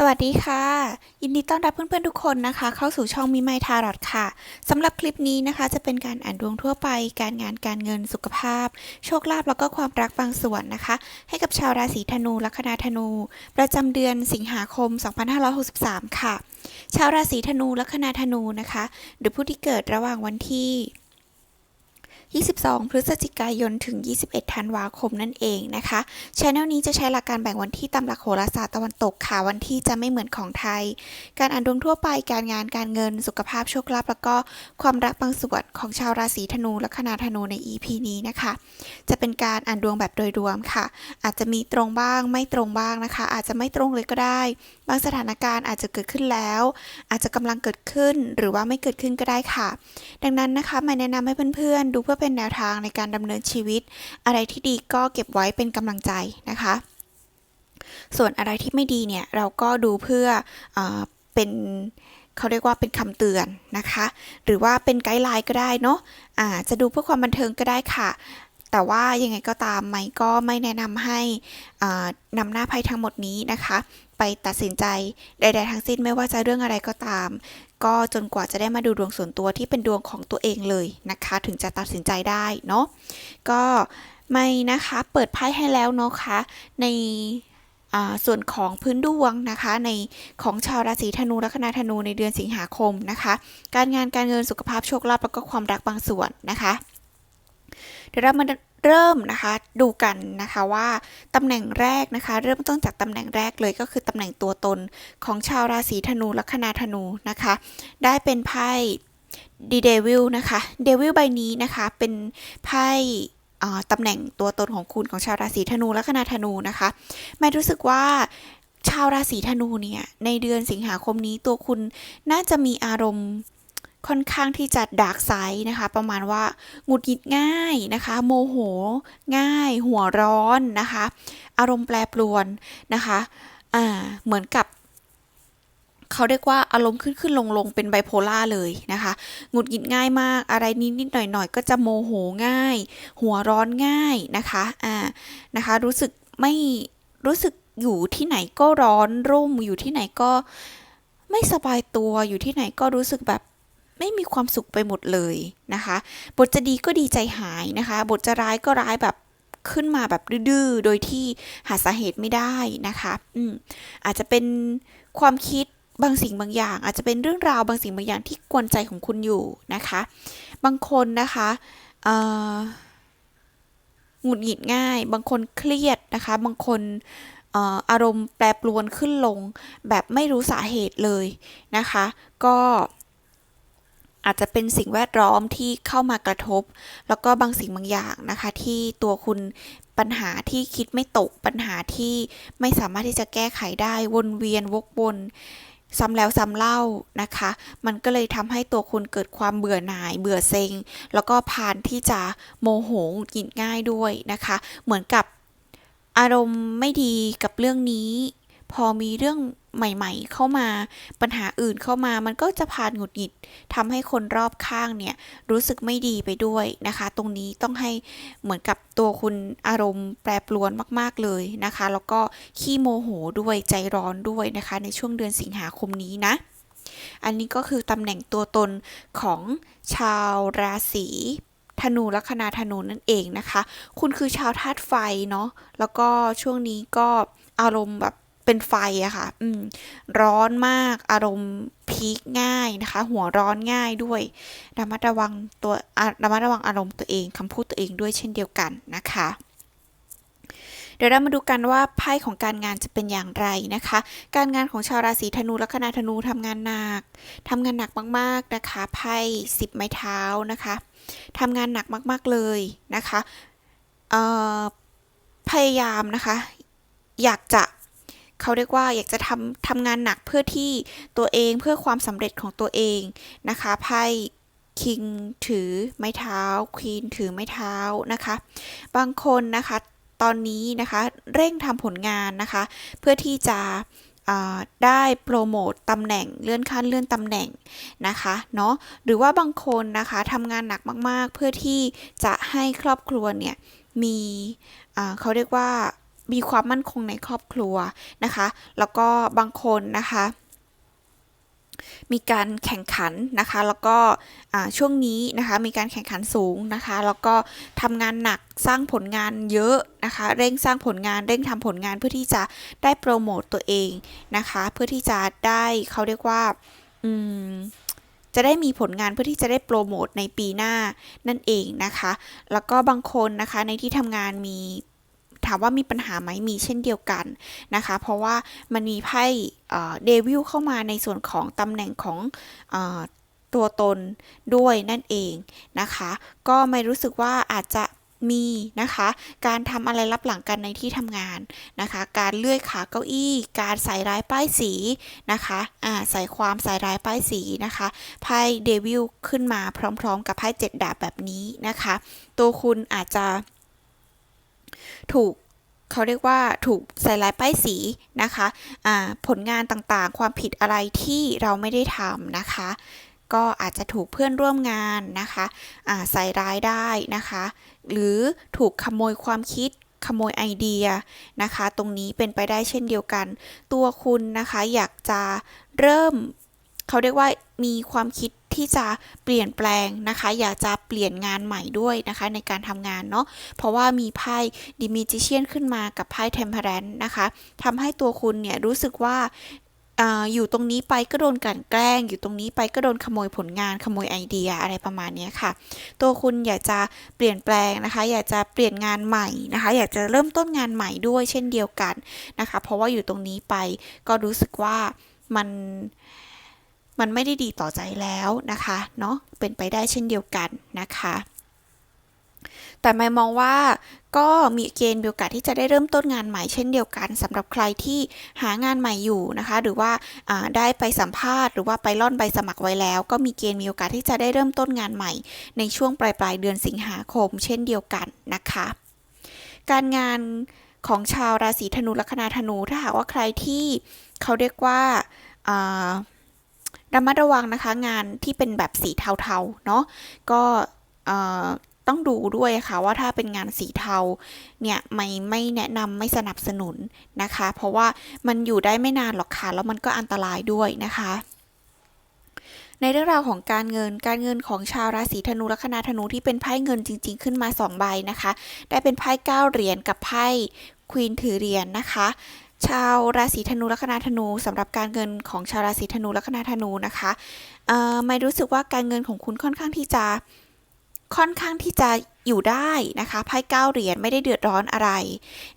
สวัสดีค่ะ ยินดีต้อนรับเพื่อนๆทุกคนนะคะ เข้าสู่ช่องมิไมทารอดค่ะสำหรับคลิปนี้นะคะ จะเป็นการอ่านดวงทั่วไป การงานการเงินสุขภาพ โชคลาภแล้วก็ความรักบางส่วนนะคะ ให้กับชาวราศีธนูลัคนาธนู ประจำเดือนสิงหาคม 2563 ค่ะ ชาวราศีธนูลัคนาธนูนะคะ หรือผู้ที่เกิดระหว่างวันที่ 22 พฤศจิกายนถึง 21 ธันวาคมนั่นเองนะคะช anel นี้จะใช้หลักการแบ่งวันที่ตามหลักโหราศาสตร์ตะวันตกค่ะ วันที่จะไม่เหมือนของไทย การอ่านดวงทั่วไป การงาน การเงิน สุขภาพ โชคลาภ แล้วก็ความรักบางส่วนของชาวราศีธนู และคนาธนูใน EP นี้นะคะ จะเป็นการอ่านดวงแบบโดยรวมค่ะ อาจจะมีตรงบ้าง ไม่ตรงบ้างนะคะ อาจจะไม่ตรงเลยก็ได้ บางสถานการณ์อาจจะเกิดขึ้นแล้ว อาจจะกำลังเกิดขึ้น หรือว่าไม่เกิดขึ้นก็ได้ค่ะ ดังนั้นนะคะไม่แนะนำให้เพื่อนๆ ดูเพื่อเป็นแนวทางในการดำเนินชีวิต อะไรที่ดีก็เก็บไว้เป็นกำลังใจนะคะ ส่วนอะไรที่ไม่ดีเนี่ยเราก็ดูเพื่อเอเป็นเขาเรียกว่าเป็นคำเตือนนะคะ หรือว่าเป็นไกด์ไลน์ก็ได้เนาะะจะดูเพื่อความบันเทิงก็ได้ค่ะ แต่ว่ายังไงก็ตามไม่ก็ไม่แนะนำให้นำหน้าไพ่ทั้งหมดนี้นะคะ ไปตัดสินใจใด ๆ ทั้งสิ้นไม่ว่าจะเรื่องอะไรก็ตาม ก็จนกว่าจะได้มาดูดวงส่วนตัวที่เป็นดวงของตัวเองเลยนะคะ ถึงจะตัดสินใจได้เนาะก็ไม่นะคะเปิดไพ่ให้แล้วเนาะคะในส่วนของพื้นดวงนะคะในของชาวราศีธนูและคณะธนูในเดือนสิงหาคมนะคะ การงานการเงินสุขภาพโชคลาภแล้วก็ความรักบางส่วนนะคะเดี๋ยวเรามา เริ่มนะคะดูกันนะคะว่าตำแหน่งแรกนะคะ เริ่มต้นจากตำแหน่งแรกเลยก็คือตำแหน่งตัวตนของชาวราศีธนูลัคนาธนูนะคะ ได้เป็นไพ่ดีเดวิลนะคะเดวิลใบนี้นะคะเป็นไพ่ตำแหน่งตัวตนของคุณของชาวราศีธนูลัคนาธนูนะคะไม่รู้สึกว่าชาวราศีธนูเนี่ยในเดือนสิงหาคมนี้ตัวคุณน่าจะมีอารมณ์ ค่อนข้างที่จะดาร์กไซด์นะคะ ประมาณว่าหงุดหงิดง่ายนะคะ โมโหง่าย หัวร้อนนะคะ อารมณ์แปรปรวนนะคะอ่าเหมือนกับเขาเรียกว่าอารมณ์ขึ้นขึ้นลงลงเป็นไบโพล่าเลยนะคะหงุดหงิดง่ายมาก อะไรนิดนิดหน่อยหน่อยก็จะโมโหง่าย หัวร้อนง่ายนะคะอ่านะคะ รู้สึกไม่รู้สึกอยู่ที่ไหนก็ร้อนรุ่มอยู่ที่ไหนก็ไม่สบายตัวอยู่ที่ไหนก็รู้สึกแบบ ไม่มีความสุขไปหมดเลยนะคะ บทจะดีก็ดีใจหายนะคะ บทจะร้ายก็ร้ายแบบขึ้นมาแบบดื้อโดยที่หาสาเหตุไม่ได้นะคะอืมอาจจะเป็นความคิดบางสิ่งบางอย่าง อาจจะเป็นเรื่องราวบางสิ่งบางอย่างที่กวนใจของคุณอยู่นะคะ บางคนนะคะหงุดหงิดง่าย บางคนเครียดนะคะ บางคนอารมณ์แปรปรวนขึ้นลง แบบไม่รู้สาเหตุเลยนะคะ ก็ อาจจะเป็นสิ่งแวดล้อมที่เข้ามากระทบ แล้วก็บางสิ่งบางอย่างนะคะ ที่ตัวคุณปัญหาที่คิดไม่ตกปัญหาที่ไม่สามารถที่จะแก้ไขได้วนเวียนวกวนซ้ำแล้วซ้ำเล่านะคะ มันก็เลยทำให้ตัวคุณเกิดความเบื่อหน่าย เบื่อเซ็ง แล้วก็ผ่านที่จะโมโหกินง่ายด้วยนะคะ เหมือนกับอารมณ์ไม่ดีกับเรื่องนี้ พอมีเรื่องใหม่ ๆ เข้ามาปัญหาอื่นเข้ามามันก็จะผ่านหงุดหงิดทำให้คนรอบข้างเนี่ยรู้สึกไม่ดีไปด้วยนะคะ ตรงนี้ต้องให้เหมือนกับตัวคุณอารมณ์แปรปรวนมากๆเลยนะคะ แล้วก็ขี้โมโหด้วยใจร้อนด้วยนะคะ ในช่วงเดือนสิงหาคมนี้นะ อันนี้ก็คือตำแหน่งตัวตนของชาวราศีธนูลัคนาธนูนั่นเองนะคะ คุณคือชาวธาตุไฟเนาะแล้วก็ช่วงนี้ก็อารมณ์แบบ เป็นไฟอะค่ะ อืม ร้อนมาก อารมณ์พีคง่ายนะคะ หัวร้อนง่ายด้วย ระมัดระวังตัว ระมัดระวังอารมณ์ตัวเองคำพูดตัวเองด้วยเช่นเดียวกันนะคะ เดี๋ยวเรามาดูกันว่าไพ่ของการงานจะเป็นอย่างไรนะคะ การงานของชาวราศีธนูและคณะธนูทำงานหนักทำงานหนักมากๆนะคะ ไพ่สิบไม้เท้านะคะทำงานหนักมาก ๆเลยนะคะพยายามนะคะ อยากจะ เขาเรียกว่าอยากจะทำทำงานหนักเพื่อที่ตัวเองเพื่อความสำเร็จของตัวเองนะคะไพ่คิงถือไม้เท้าควีนถือไม้เท้านะคะ บางคนนะคะตอนนี้นะคะเร่งทำผลงานนะคะ เพื่อที่จะได้โปรโมตตำแหน่งเลื่อนขั้นเลื่อนตำแหน่งนะคะเนาะหรือว่าบางคนนะคะทำงานหนักมากๆ เพื่อที่จะให้ครอบครัวเนี่ยมีเขาเรียกว่า มีความมั่นคงในครอบครัวนะคะ แล้วก็บางคนนะคะ มีการแข่งขันนะคะ แล้วก็ช่วงนี้นะคะ มีการแข่งขันสูงนะคะ แล้วก็ทำงานหนักสร้างผลงานเยอะนะคะ เร่งสร้างผลงานเร่งทำผลงานเพื่อที่จะได้โปรโมตตัวเองนะคะ เพื่อที่จะได้เขาเรียกว่าอืมจะได้มีผลงานเพื่อที่จะได้โปรโมทในปีหน้านั่นเองนะคะ แล้วก็บางคนนะคะในที่ทำงานมี ถามว่ามีปัญหาไหมมีเช่นเดียวกันนะคะ เพราะว่ามันมีไพ่เดวิลเข้ามาในส่วนของตำแหน่งของอตัวตนด้วยนั่นเองนะคะ ก็ไม่รู้สึกว่าอาจจะมีนะคะ การทำอะไรรับหลังกันในที่ทำงานนะคะ การเลื่อยขาเก้าอี้ การใส่ร้ายป้ายสีนะคะอ่าใส่ความใส่ร้ายป้ายสีนะคะไพ่เดวิลขึ้นมาพร้อม ๆ กับไพ่เจ็ดดาบแบบนี้นะคะ ตัวคุณอาจจะ ถูกเขาเรียกว่าถูกใส่ร้ายป้ายสีนะคะอ่าผลงานต่างๆ ความผิดอะไรที่เราไม่ได้ทำนะคะ ก็อาจจะถูกเพื่อนร่วมงานนะคะอ่าใส่ร้ายได้นะคะ หรือถูกขโมยความคิดขโมยไอเดียนะคะ ตรงนี้เป็นไปได้เช่นเดียวกัน ตัวคุณนะคะอยากจะเริ่ม เขาเรียกว่ามีความคิด ที่จะเปลี่ยนแปลงนะคะ อยากจะเปลี่ยนงานใหม่ด้วยนะคะ ในการทำงานเนาะเพราะว่ามีไพ่ดิมิจิเชียนขึ้นมากับไพ่เทมเพลนนะคะทำให้ตัวคุณเนี่ยรู้สึกว่าอาอยู่ตรงนี้ไปก็โดนกลั่นแกล้ง อยู่ตรงนี้ไปก็โดนขโมยผลงานขโมยไอเดียอะไรประมาณนี้ค่ะ ตัวคุณอยากจะเปลี่ยนแปลงนะคะ อยากจะเปลี่ยนงานใหม่นะคะ อยากจะเริ่มต้นงานใหม่ด้วยเช่นเดียวกันนะคะ เพราะว่าอยู่ตรงนี้ไปก็รู้สึกว่ามัน มันไม่ได้ดีต่อใจแล้วนะคะเนาะเป็นไปได้เช่นเดียวกันนะคะ แต่ไม่มองว่าก็มีเกณฑ์มีโอกาสที่จะได้เริ่มต้นงานใหม่เช่นเดียวกันสำหรับใครที่หางานใหม่อยู่นะคะ หรือว่าได้ไปสัมภาษณ์หรือว่าไปล่อนใบสมัครไว้แล้ว ก็มีเกณฑ์มีโอกาสที่จะได้เริ่มต้นงานใหม่ ในช่วงปลายปลายเดือนสิงหาคม เช่นเดียวกันนะคะ การงานของชาวราศีธนูลัคนาธนูถ้าหากว่าใครที่เขาเรียกว่า ระมัดระวังนะคะงานที่เป็นแบบสีเทาๆเนาะก็ต้องดูด้วยค่ะว่าถ้าเป็นงานสีเทาเนี่ยไม่ไม่แนะนำไม่สนับสนุนนะคะ เพราะว่ามันอยู่ได้ไม่นานหรอกค่ะแล้วมันก็อันตรายด้วยนะคะ ในเรื่องราวของการเงินการเงินของชาวราศีธนูลัคนาธนูที่เป็นไพ่เงินจริง ๆ ขึ้นมา 2 ใบนะคะ ได้เป็นไพ่เก้าเหรียญกับไพ่ควีนถือเหรียญนนะคะ ชาวราศีธนูลัคนาธนูสำหรับการเงินของชาวราศีธนูลัคนาธนูนะคะไม่รู้สึกว่าการเงินของคุณค่อนข้างที่จะค่อนข้างที่จะอยู่ได้นะคะไพ่เก้าเหรียญไม่ได้เดือดร้อนอะไร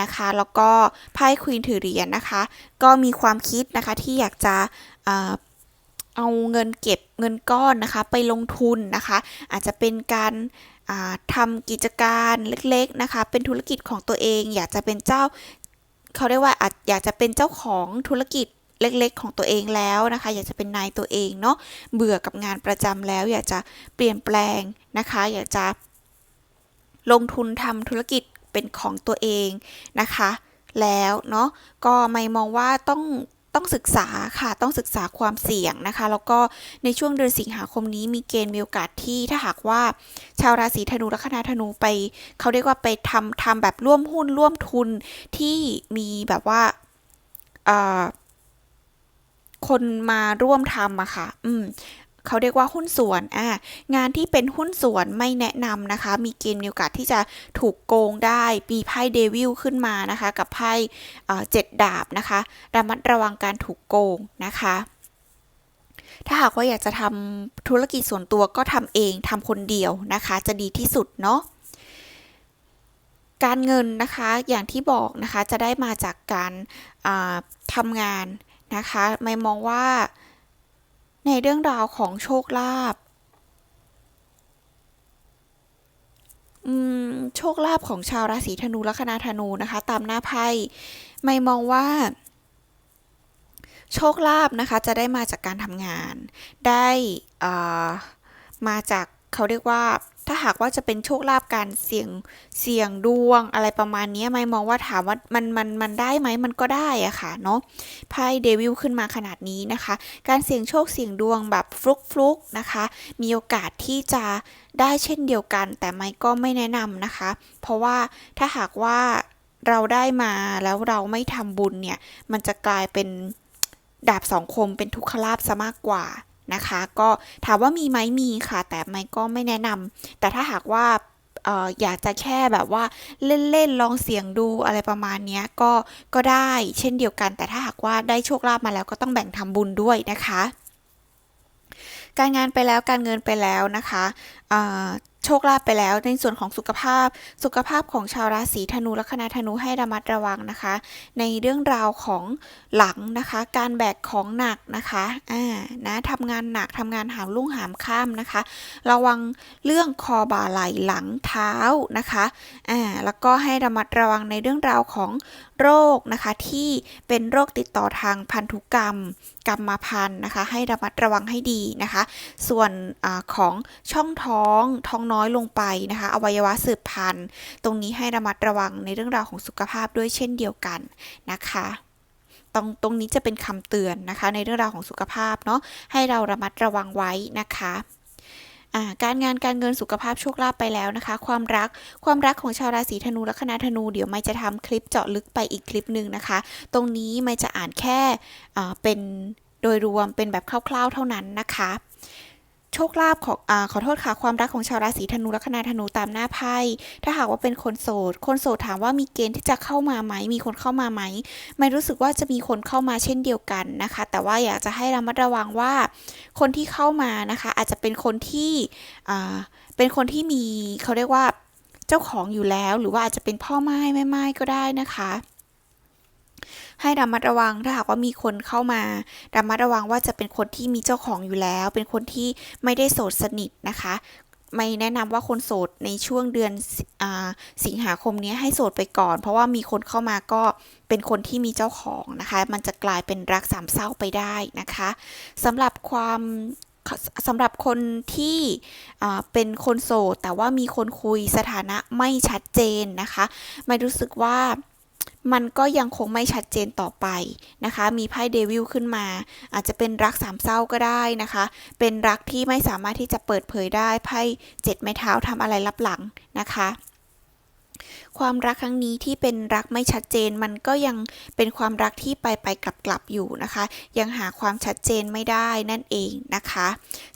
นะคะ แล้วก็ไพ่ควีนถือเหรียญนะคะ ก็มีความคิดนะคะที่อยากจะเอาเงินเก็บเงินก้อนนะคะ ไปลงทุนนะคะ อาจจะเป็นการทำกิจการเล็กๆนะคะ เป็นธุรกิจของตัวเอง อยากจะเป็นเจ้า เขาเรียกว่าอาจอยากจะเป็นเจ้าของธุรกิจเล็ก ๆ ของตัวเองแล้วนะคะ อยากจะเป็นนายตัวเองเนาะเบื่อกับงานประจำแล้ว อยากจะเปลี่ยนแปลงนะคะ อยากจะลงทุนทำธุรกิจเป็นของตัวเองนะคะ แล้วเนาะก็ไม่มองว่าต้อง ต้องศึกษาค่ะ ต้องศึกษาความเสี่ยงนะคะ แล้วก็ในช่วงเดือนสิงหาคมนี้มีเกณฑ์มีโอกาสที่ถ้าหากว่า ชาวราศีธนูลัคนาธนูไป เขาเรียกว่าไปทำทำแบบร่วมหุ้นร่วมทุนที่มีแบบว่าคนมาร่วมทำอะค่ะ อืม เขาเรียกว่าหุ้นส่วนอ่างานที่เป็นหุ้นส่วนไม่แนะนำนะคะ มีเกณฑ์มีโอกาสที่จะถูกโกงได้มีไพ่เดวิลขึ้นมานะคะ กับไพ่เจ็ดดาบนะคะ ระมัดระวังการถูกโกงนะคะถ้าหากว่าอยากจะทำธุรกิจส่วนตัวก็ทำเองทำคนเดียวนะคะ จะดีที่สุดเนาะการเงินนะคะอย่างที่บอกนะคะจะได้มาจากการทำงานนะคะ ไม่มองว่า ในเรื่องราวของโชคลาภโชคลาภของชาวราศีธนูและคณะธนูนะคะ ตามหน้าไพ่ไม่มองว่า โชคลาภนะคะ จะได้มาจากการทำงาน ได้มาจากเขาเรียกว่า ถ้าหากว่าจะเป็นโชคลาภการเสี่ยงเสี่ยงดวงอะไรประมาณนี้ไม่มองว่าถามว่ามันมันมันได้ไหมมันก็ได้อะค่ะเนาะไพ่เดวิลขึ้นมาขนาดนี้นะคะ การเสี่ยงโชคเสี่ยงดวงแบบฟลุกฟลุกนะคะ มีโอกาสที่จะได้เช่นเดียวกัน แต่ไม่ก็ไม่แนะนำนะคะ เพราะว่าถ้าหากว่าเราได้มาแล้วเราไม่ทำบุญเนี่ย มันจะกลายเป็นดาบสองคมเป็นทุกขลาภซะมากกว่า นะคะ ก็ถามว่ามีไหมมีค่ะ แต่ไม่ก็ไม่แนะนำแต่ถ้าหากว่าอยากจะแค่แบบว่าเล่นๆลองเสี่ยงดูอะไรประมาณนี้ก็ก็ได้เช่นเดียวกัน แต่ถ้าหากว่าได้โชคลาภมาแล้วก็ต้องแบ่งทำบุญด้วยนะคะ การงานไปแล้วการเงินไปแล้วนะคะ โชคลาภไปแล้วในส่วนของสุขภาพ สุขภาพของชาวราศีธนูลัคนาธนูให้ระมัดระวังนะคะ ในเรื่องราวของหลังนะคะ การแบกของหนักนะคะอ่านะทำงานหนักทำงานหามลุ่งหามข้ามนะคะ ระวังเรื่องคอบ่าไหล่หลังเท้านะคะอ่าแล้วก็ให้ระมัดระวังในเรื่องราวของโรคนะคะที่เป็นโรคติดต่อทางพันธุกรรม กรรมพันธุ์นะคะ ให้ระมัดระวังให้ดีนะคะ ส่วนอของช่องท้องท้องน้อยลงไปนะคะ อวัยวะสืบพันธุ์ ตรงนี้ให้ระมัดระวังในเรื่องราวของสุขภาพด้วยเช่นเดียวกันนะคะตรงตรงนี้จะเป็นคำเตือนนะคะ ในเรื่องราวของสุขภาพเนาะให้เราระมัดระวังไว้นะคะ การงานการเงินสุขภาพโชคลาภไปแล้วนะคะ ความรักความรักของชาวราศีธนูและคณะธนูเดี๋ยวไม่จะทำคลิปเจาะลึกไปอีกคลิปหนึ่งนะคะ ตรงนี้ไม่จะอ่านแค่เป็นโดยรวมเป็นแบบคร่าวๆเท่านั้นนะคะ โชคลาภของอขอโทษค่ะความรักของชาวราศีธนูละคณะธนูตามหน้าไพ่ถ้าหากว่าเป็นคนโสด คนโสดถามว่ามีเกณฑ์ที่จะเข้ามาไหมมีคนเข้ามาไหมไม่รู้สึกว่าจะมีคนเข้ามาเช่นเดียวกันนะคะ แต่ว่าอยากจะให้ระมัดระวังว่า คนที่เข้ามานะคะ อาจจะเป็นคนที่เป็นคนที่มีเขาเรียกว่าเจ้าของอยู่แล้ว หรือว่าอาจจะเป็นพ่อไม้แม่ไม้ก็ได้นะคะ ให้ระมัดระวังถ้าหากว่ามีคนเข้ามาระมัดระวังว่าจะเป็นคนที่มีเจ้าของอยู่แล้ว เป็นคนที่ไม่ได้โสดสนิทนะคะ ไม่แนะนำว่าคนโสดในช่วงเดือนสิอ่าสิงหาคมนี้ให้โสดไปก่อน เพราะว่ามีคนเข้ามาก็เป็นคนที่มีเจ้าของนะคะ มันจะกลายเป็นรักสามเศร้าไปได้นะคะสำหรับความสำหรับคนที่เป็นคนโสดแต่ว่ามีคนคุยสถานะไม่ชัดเจนนะคะ ไม่รู้สึกว่า มันก็ยังคงไม่ชัดเจนต่อไปนะคะ มีไพ่เดวิลขึ้นมา อาจจะเป็นรักสามเศร้าก็ได้นะคะ เป็นรักที่ไม่สามารถที่จะเปิดเผยได้ไพ่เจ็ดไม้เท้าทำอะไรลับหลังนะคะ ความรักครั้งนี้ที่เป็นรักไม่ชัดเจน มันก็ยังเป็นความรักที่ไปไปกลับกลับอยู่นะคะ ยังหาความชัดเจนไม่ได้นั่นเองนะคะ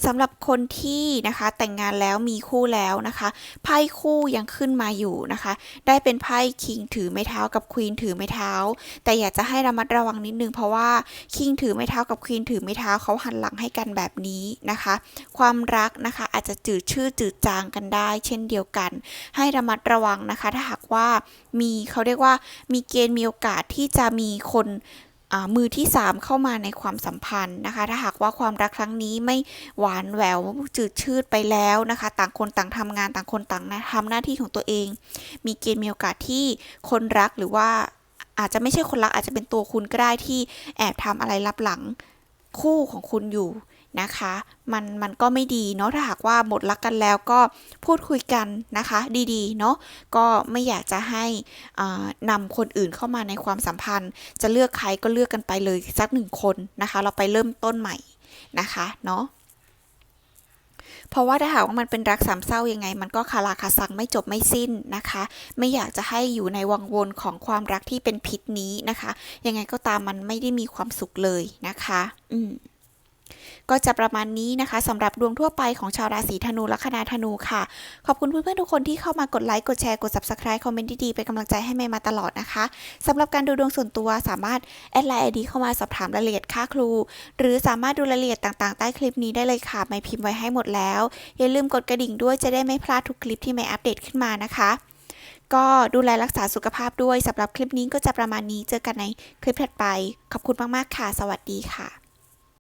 สำหรับคนที่นะคะแต่งงานแล้วมีคู่แล้วนะคะไพ่คู่ยังขึ้นมาอยู่นะคะ ได้เป็นไพ่คิงถือไม้เท้ากับควีนถือไม้เท้า แต่อยากจะให้ระมัดระวังนิดนึงเพราะว่าคิงถือไม้เท้ากับควีนถือไม้เท้าเขาหันหลังให้กันแบบนี้นะคะ ความรักนะคะอาจจะจืดชืดจืดจางกันได้ เช่นเดียวกัน ให้ระมัดระวังนะคะ ถ้าหากว่ามีเขาเรียกว่ามีเกณฑ์มีโอกาสที่จะมีคนมือที่ 3 เข้ามาในความสัมพันธ์นะคะ ถ้าหากว่าความรักครั้งนี้ไม่หวานแหววจืดชืดไปแล้วนะคะ ต่างคนต่างทำงานต่างคนต่างทำหน้าที่ของตัวเอง มีเกณฑ์มีโอกาสที่คนรักหรือว่าอาจจะไม่ใช่คนรักอาจจะเป็นตัวคุณก็ได้ที่แอบทำอะไรลับหลังคู่ของคุณอยู่ นะคะ มันมันก็ไม่ดีเนาะถ้าหากว่าหมดรักกันแล้วก็พูดคุยกันนะคะ ดีๆเนาะก็ไม่อยากจะให้อ่านำคนอื่นเข้ามาในความสัมพันธ์ จะเลือกใครก็เลือกกันไปเลยสักหนึ่งคนนะคะ เราไปเริ่มต้นใหม่นะคะเนาะเพราะว่าถ้าหากว่ามันเป็นรักสามเศร้ายังไง มันก็คาราคาซังไม่จบไม่สิ้นนะคะ ไม่อยากจะให้อยู่ในวังวนของความรักที่เป็นพิษนี้นะคะ ยังไงก็ตามมันไม่ได้มีความสุขเลยนะคะ อืม ก็จะประมาณนี้นะคะสำหรับดวงทั่วไปของชาวราศีธนูและคณะธนูค่ะ ขอบคุณเพื่อนๆทุกคนที่เข้ามากดไลค์กดแชร์กด subscribe คอมเมนต์ดีๆเป็นกำลังใจให้เมย์มาตลอดนะคะสำหรับการดูดวงส่วนตัวสามารถแอดไลน์ไอดีเข้ามาสอบถามรายละเอียดค่าครู หรือสามารถดูรายละเอียดต่างๆใต้คลิปนี้ได้เลยค่ะไม่พิมพ์ไว้ให้หมดแล้ว อย่าลืมกดกระดิ่งด้วยจะได้ไม่พลาดทุกคลิปที่เมย์อัปเดตขึ้นมานะคะ ก็ดูแลรักษาสุขภาพด้วยสำหรับคลิปนี้ก็จะประมาณนี้เจอกันในคลิปถัดไป ขอบคุณมาก ๆ ค่ะ สวัสดีค่ะ